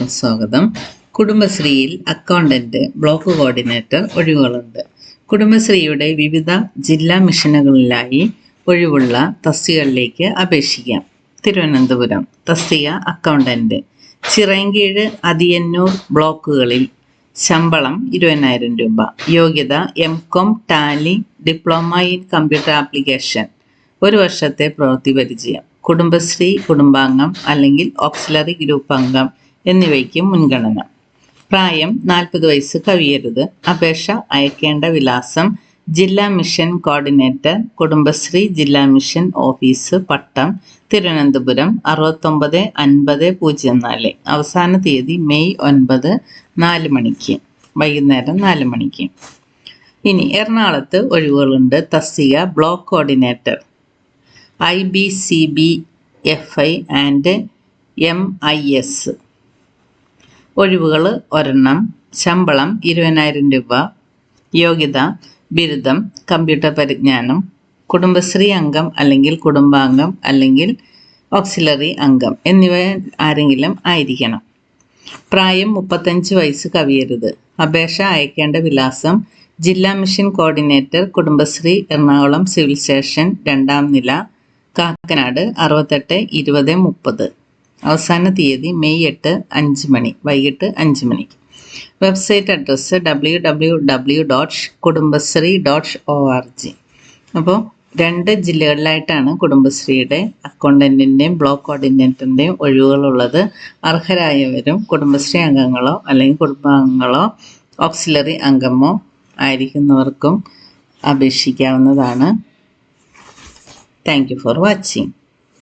എല്ലാവർക്കും സ്വാഗതം. കുടുംബശ്രീയിൽ അക്കൗണ്ടന്റ് ബ്ലോക്ക് കോർഡിനേറ്റർ ഒഴിവുകളുണ്ട്. കുടുംബശ്രീയുടെ വിവിധ ജില്ലാ മിഷനുകളിലായി ഒഴിവുള്ള തസ്തികകളിലേക്ക് അപേക്ഷിക്കാം. തിരുവനന്തപുരം തസ്തിക അക്കൗണ്ടന്റ് ചിറങ്കീഴ് അതിയന്നൂർ ബ്ലോക്കുകളിൽ ശമ്പളം ഇരുപതിനായിരം രൂപ. യോഗ്യത M Com tally diploma in computer application ഒരു വർഷത്തെ പ്രവൃത്തി പരിചയം. കുടുംബശ്രീ കുടുംബാംഗം അല്ലെങ്കിൽ ഓക്സിലറി ഗ്രൂപ്പ് അംഗം എന്നിവയ്ക്ക് മുൻഗണന. പ്രായം നാൽപ്പത് വയസ്സ് കവിയരുത് അപേക്ഷ അയക്കേണ്ട വിലാസം ജില്ലാ മിഷൻ കോർഡിനേറ്റർ കുടുംബശ്രീ ജില്ലാ മിഷൻ ഓഫീസ് പട്ടം തിരുവനന്തപുരം അറുപത്തൊമ്പത് അൻപത് പൂജ്യം നാല്. അവസാന തീയതി മെയ് ഒൻപത് നാല് മണിക്ക്. വൈകുന്നേരം നാല് മണിക്ക്. ഇനി എറണാകുളത്ത് ഒഴിവുകളുണ്ട്. തസ്തിക block coordinator. I B C B F I and M I S. ഒഴിവുകൾ ഒരെണ്ണം ശമ്പളം ഇരുപതിനായിരം രൂപ യോഗ്യത ബിരുദം കമ്പ്യൂട്ടർ പരിജ്ഞാനം കുടുംബശ്രീ അംഗം അല്ലെങ്കിൽ കുടുംബാംഗം അല്ലെങ്കിൽ ഓക്സിലറി അംഗം എന്നിവ ആരെങ്കിലും ആയിരിക്കണം. പ്രായം മുപ്പത്തഞ്ച് വയസ്സ് കവിയരുത്. അപേക്ഷ അയക്കേണ്ട വിലാസം ജില്ലാ mission coordinator Kudumbashree Ernakulam civil station രണ്ടാം നില കാക്കനാട് അറുപത്തെട്ട് ഇരുപത് മുപ്പത്. അവസാന തീയതി മെയ് എട്ട് അഞ്ച് മണി വൈകിട്ട് അഞ്ച് മണിക്ക്. Website address W W W dot Kudumbashree dot O R G അപ്പോൾ രണ്ട് ജില്ലകളിലായിട്ടാണ് കുടുംബശ്രീയുടെ അക്കൗണ്ടന്റിന്റെയും ബ്ലോക്ക് കോർഡിനേറ്ററിന്റെയും ഒഴിവുകളുള്ളത്. അർഹരായവരും കുടുംബശ്രീ അംഗങ്ങളോ അല്ലെങ്കിൽ കുടുംബാംഗങ്ങളോ ഓക്സിലറി അംഗമോ ആയിരിക്കുന്നവർക്കും അപേക്ഷിക്കാവുന്നതാണ്. Thank you for watching